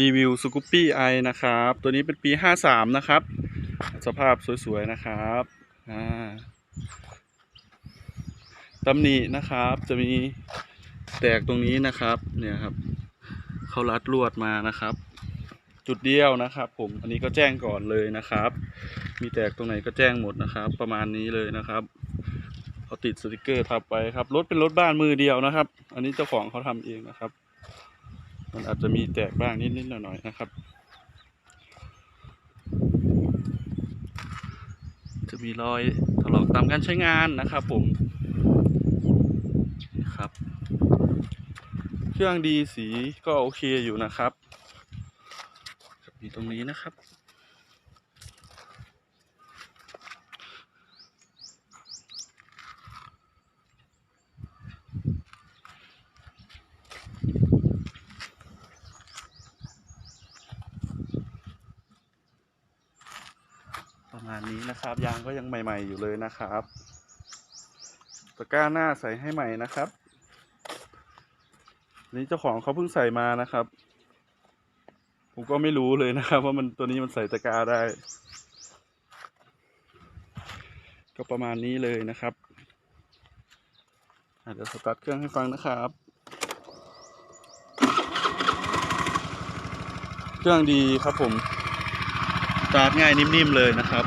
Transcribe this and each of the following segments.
รีวิวสกูปปี้ไอนะครับ ตัวนี้เป็นปี 53 นะครับ สภาพสวยๆนะครับอ่าตำหนินะครับ จะมีแตกตรงนี้นะครับ เนี่ยครับ เขารัดลวดมานะครับ จุดเดียวนะครับ ผม อันนี้ก็แจ้งก่อนเลยนะครับ มีแตกตรงไหนก็แจ้งหมดนะครับ ประมาณนี้เลยนะครับเขาติดสติกเกอร์ทับไปครับ รถเป็นรถบ้านมือเดียวนะครับ อันนี้เจ้าของเขาทำเองนะครับ มันอาจจะมีแตกบ้างนิดๆหน่อยๆนะครับ จะมีรอยถลอกตามการใช้งานนะครับผมครับ เครื่องดีสีก็โอเคอยู่นะครับมีตรงนี้นะครับ ประมาณนี้นะครับ ยางก็ยังใหม่ ๆ อยู่เลยนะครับตะกร้าหน้าใส่ให้ใหม่นะครับ นี้เจ้าของเขาเพิ่งใส่มานะครับ ผมก็ไม่รู้เลยนะครับ ว่ามันตัวนี้มันใส่ตะกร้าได้ ก็ประมาณนี้เลยนะครับเดี๋ยวสตาร์ทเครื่องให้ฟังนะครับ เครื่องดีครับผม ตาร์ทง่ายนิ่มๆเลยนะครับ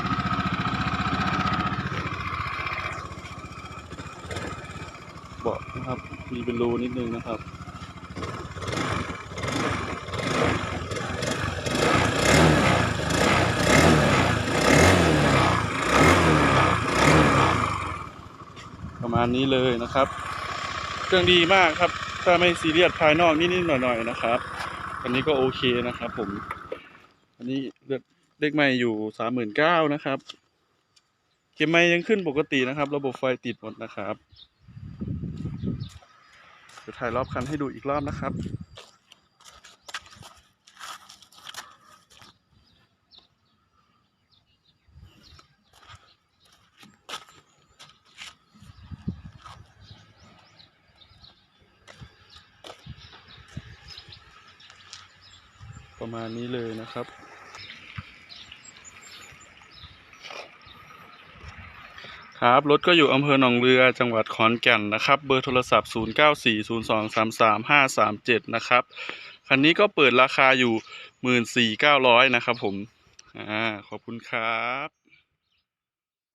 เบาะนะครับมีเป็นรูนิดนึงนะครับประมาณนี้เลยนะครับ เครื่องดีมากครับ ถ้าไม่ซีเรียสภายนอกนิดๆหน่อยๆนะครับ อันนี้ก็โอเคนะครับผม อันนี้เลือก เลขไม่อยู่สามหมื่นเก้านะครับเข็มไม้ยังขึ้นปกตินะครับ ระบบไฟติดหมดนะครับเดี๋ยวถ่ายรอบคันให้ดูอีกรอบนะครับประมาณนี้เลยนะครับ ครับ รถก็อยู่อำเภอหนองเรือจังหวัดขอนแก่นนะครับ เบอร์โทรศัพท์ 0940233537 นะครับ คันนี้ก็เปิดราคาอยู่ 14,900 นะครับผม อ่า ขอบคุณครับ